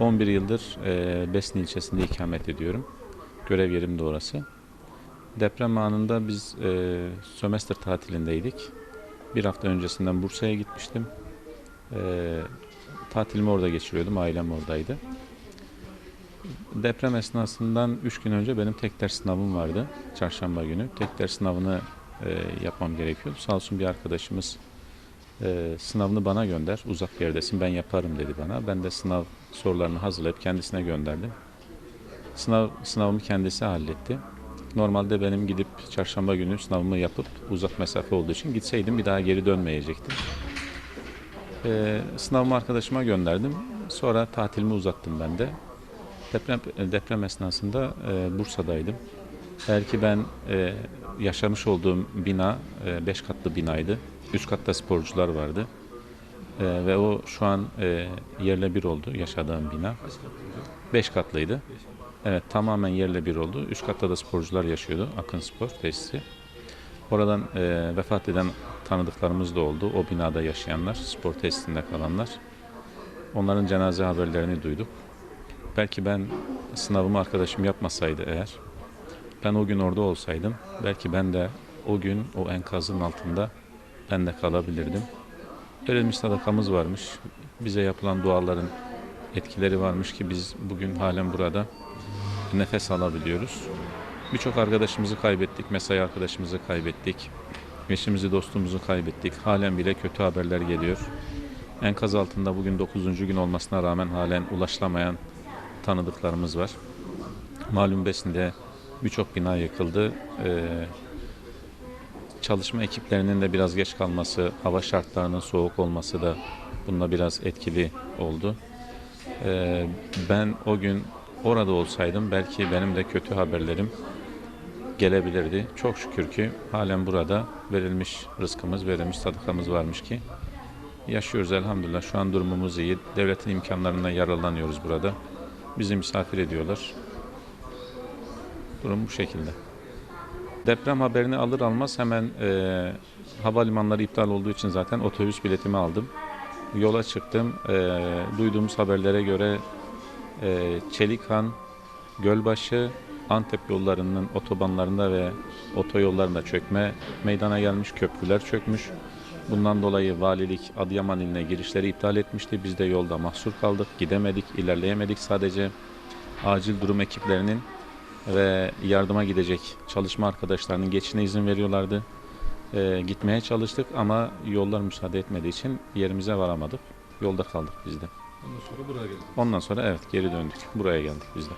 11 yıldır e, Besni ilçesinde ikamet ediyorum. Görev yerim de orası. Deprem anında biz e, sömestr tatilindeydik. Bir hafta öncesinden Bursa'ya gitmiştim. E, tatilimi orada geçiriyordum, ailem oradaydı. Deprem esnasından 3 gün önce benim tek ders sınavım vardı. Çarşamba günü. Tek ders sınavını e, yapmam gerekiyordu. Sağ olsun bir arkadaşımız e, sınavını bana gönder. Uzak bir yerdesin ben yaparım dedi bana. Ben de sınav sorularını hazırlayıp kendisine gönderdim. Sınav sınavımı kendisi halletti. Normalde benim gidip çarşamba günü sınavımı yapıp uzak mesafe olduğu için gitseydim bir daha geri dönmeyecektim. E, sınavımı arkadaşıma gönderdim. Sonra tatilimi uzattım ben de. Deprem deprem esnasında e, Bursa'daydım. Belki ben e, yaşamış olduğum bina 5 katlı binaydı. Üst katta sporcular vardı. E, ve o şu an e, yerle bir oldu yaşadığım bina. 5 katlıydı. Evet tamamen yerle bir oldu. Üst katta da sporcular yaşıyordu. Akın Spor tesisi. Oradan e, vefat eden tanıdıklarımız da oldu. O binada yaşayanlar, spor tesisinde kalanlar. Onların cenaze haberlerini duyduk. Belki ben sınavımı arkadaşım yapmasaydı eğer, ben o gün orada olsaydım, belki ben de o gün o enkazın altında ben de kalabilirdim. Verilmiş sadakamız varmış, bize yapılan duaların etkileri varmış ki biz bugün halen burada nefes alabiliyoruz. Birçok arkadaşımızı kaybettik, mesai arkadaşımızı kaybettik, eşimizi, dostumuzu kaybettik. Halen bile kötü haberler geliyor. Enkaz altında bugün 9. gün olmasına rağmen halen ulaşılamayan tanıdıklarımız var. Malum Besin'de birçok bina yıkıldı. Ee, çalışma ekiplerinin de biraz geç kalması, hava şartlarının soğuk olması da bununla biraz etkili oldu. Ee, ben o gün orada olsaydım belki benim de kötü haberlerim gelebilirdi. Çok şükür ki halen burada verilmiş rızkımız, verilmiş sadakamız varmış ki yaşıyoruz elhamdülillah. Şu an durumumuz iyi. Devletin imkanlarından yararlanıyoruz burada. Bizi misafir ediyorlar. Durum bu şekilde. Deprem haberini alır almaz hemen e, havalimanları iptal olduğu için zaten otobüs biletimi aldım. Yola çıktım. E, duyduğumuz haberlere göre e, Çelikhan, Gölbaşı, Antep yollarının otobanlarında ve otoyollarında çökme meydana gelmiş, köprüler çökmüş. Bundan dolayı valilik Adıyaman iline girişleri iptal etmişti. Biz de yolda mahsur kaldık, gidemedik, ilerleyemedik. Sadece acil durum ekiplerinin ve yardıma gidecek çalışma arkadaşlarının geçişine izin veriyorlardı. Ee, gitmeye çalıştık ama yollar müsaade etmediği için yerimize varamadık. Yolda kaldık biz de. Ondan sonra buraya geldik. Ondan sonra evet geri döndük. Buraya geldik biz de.